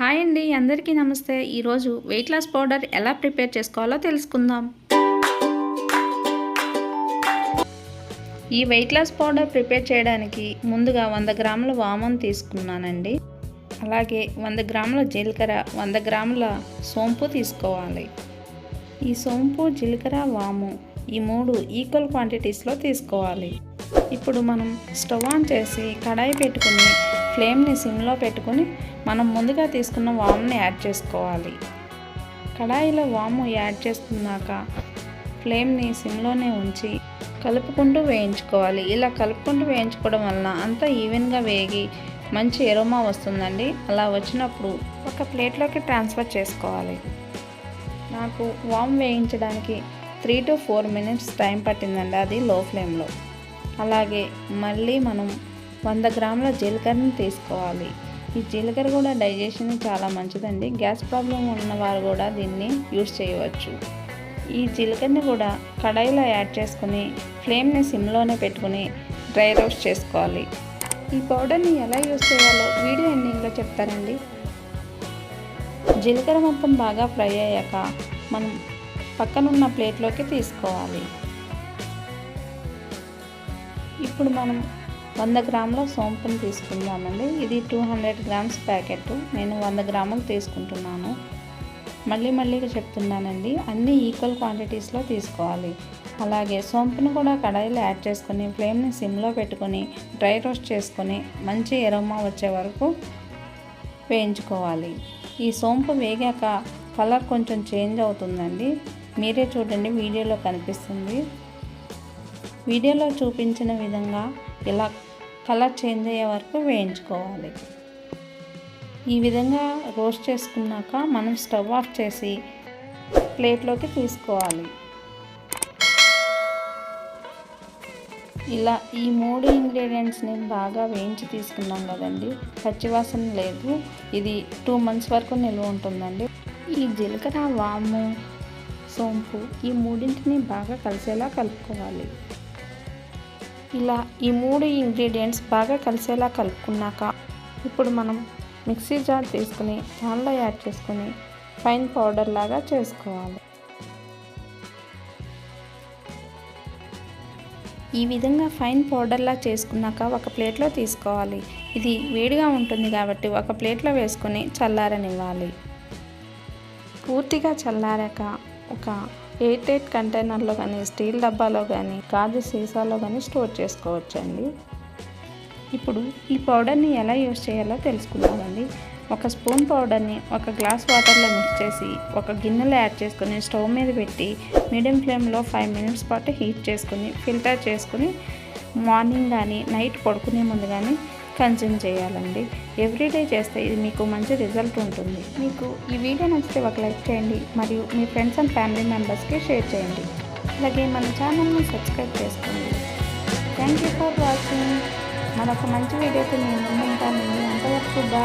Hi అండి అందరికీ నమస్తే. ఈరోజు వెయిట్ లాస్ పౌడర్ ఎలా ప్రిపేర్ చేసుకోవాలో తెలుసుకుందాం. ఈ వెయిట్ లాస్ పౌడర్ ప్రిపేర్ చేయడానికి ముందుగా వంద గ్రాముల వామం తీసుకున్నానండి. అలాగే వంద గ్రాముల జీలకర్ర వంద గ్రాముల సోంపు తీసుకోవాలి. ఈ సోంపు జీలకర్ర వాము ఈ మూడు ఈక్వల్ క్వాంటిటీస్లో తీసుకోవాలి. ఇప్పుడు మనం స్టవ్ ఆన్ చేసి కడాయి పెట్టుకుని ఫ్లేమ్ని సిమ్లో పెట్టుకుని మనం ముందుగా తీసుకున్న వాముని యాడ్ చేసుకోవాలి. కడాయిలో వాము యాడ్ చేసుకున్నాక ఫ్లేమ్ని సిమ్లోనే ఉంచి కలుపుకుంటూ వేయించుకోవాలి. ఇలా కలుపుకుంటూ వేయించుకోవడం వలన అంతా ఈవెన్గా వేగి మంచి ఎరోమా వస్తుందండి. అలా వచ్చినప్పుడు ఒక ప్లేట్లోకి ట్రాన్స్ఫర్ చేసుకోవాలి. నాకు వామ్ వేయించడానికి three to four minutes time పట్టిందండి అది లో ఫ్లేమ్లో. అలాగే మళ్ళీ మనం వంద గ్రాముల జీలకర్రని తీసుకోవాలి. ఈ జీలకర్ర కూడా డైజెషన్ చాలా మంచిదండి. గ్యాస్ ప్రాబ్లం ఉన్నవారు కూడా దీన్ని యూస్ చేయవచ్చు. ఈ జీలకర్రని కూడా కడాయిలో యాడ్ చేసుకుని ఫ్లేమ్ని సిమ్లోనే పెట్టుకుని డ్రై రోస్ట్ చేసుకోవాలి. ఈ పౌడర్ని ఎలా యూస్ చేయాలో వీడియో ఎండింగ్లో చెప్తారండి. జీలకర్ర మొత్తం బాగా ఫ్రై అయ్యాక మనం పక్కనున్న ప్లేట్లోకి తీసుకోవాలి. ఇప్పుడు మనం వంద గ్రాముల సోంపుని తీసుకుందామండి. ఇది టూ హండ్రెడ్ గ్రామ్స్ ప్యాకెట్. నేను వంద గ్రాములు తీసుకుంటున్నాను. మళ్ళీ మళ్ళీ చెప్తున్నానండి అన్నీ ఈక్వల్ క్వాంటిటీస్లో తీసుకోవాలి. అలాగే సోంపును కూడా కడాయిలో యాడ్ చేసుకొని ఫ్లేమ్ని సిమ్లో పెట్టుకొని డ్రై రోస్ట్ చేసుకొని మంచి ఎరోమా వచ్చే వరకు వేయించుకోవాలి. ఈ సోంపు వేగాక కలర్ కొంచెం చేంజ్ అవుతుందండి. మీరే చూడండి వీడియోలో కనిపిస్తుంది. వీడియోలో చూపించిన విధంగా ఇలా కలర్ చేంజ్ అయ్యే వరకు వేయించుకోవాలి. ఈ విధంగా రోస్ట్ చేసుకున్నాక మనం స్టవ్ ఆఫ్ చేసి ప్లేట్లోకి తీసుకోవాలి. ఇలా ఈ మూడు ఇంగ్రీడియంట్స్ని బాగా వేయించి తీసుకున్నాం కదండి. పచ్చివాసన లేదు. ఇది టూ మంత్స్ వరకు నిల్వ ఉంటుందండి. ఈ జీలకర్ర వాము సోంపు ఈ మూడింటిని బాగా కలిసేలా కలుపుకోవాలి. ఇలా ఈ మూడు ఇంగ్రీడియంట్స్ బాగా కలిసేలా కలుపుకున్నాక ఇప్పుడు మనం మిక్సీ జార్ తీసుకుని దానిలో యాడ్ చేసుకుని ఫైన్ పౌడర్ లాగా చేసుకోవాలి. ఈ విధంగా ఫైన్ పౌడర్లా చేసుకున్నాక ఒక ప్లేట్లో తీసుకోవాలి. ఇది వేడిగా ఉంటుంది కాబట్టి ఒక ప్లేట్లో వేసుకొని చల్లారనివ్వాలి. పూర్తిగా చల్లారాక ఒక ఎయిట్ ఎయిట్ కంటైనర్లో కానీ స్టీల్ డబ్బాలో కానీ గాజు సీసాలో కానీ స్టోర్ చేసుకోవచ్చండి. ఇప్పుడు ఈ పౌడర్ని ఎలా యూస్ చేయాలో తెలుసుకుందామండి. ఒక స్పూన్ పౌడర్ని ఒక గ్లాస్ వాటర్లో మిక్స్ చేసి ఒక గిన్నెలో యాడ్ చేసుకొని స్టవ్ మీద పెట్టి మీడియం ఫ్లేమ్లో ఫైవ్ మినిట్స్ పాటు హీట్ చేసుకుని ఫిల్టర్ చేసుకుని మార్నింగ్ కానీ నైట్ పడుకునే ముందు కానీ కన్జ్యూమ్ చేయాలండి. ఎవ్రీడే చేస్తే ఇది మీకు మంచి రిజల్ట్ ఉంటుంది. మీకు ఈ వీడియో నచ్చితే ఒక లైక్ చేయండి. మరియు మీ ఫ్రెండ్స్ అండ్ ఫ్యామిలీ మెంబర్స్కి షేర్ చేయండి. అలాగే మన ఛానల్ని సబ్స్క్రైబ్ చేసుకోండి. థ్యాంక్ యూ ఫర్ వాచింగ్ మరొక మంచి వీడియోతో నేను ఉంటానండి అంతవరకు బాయ్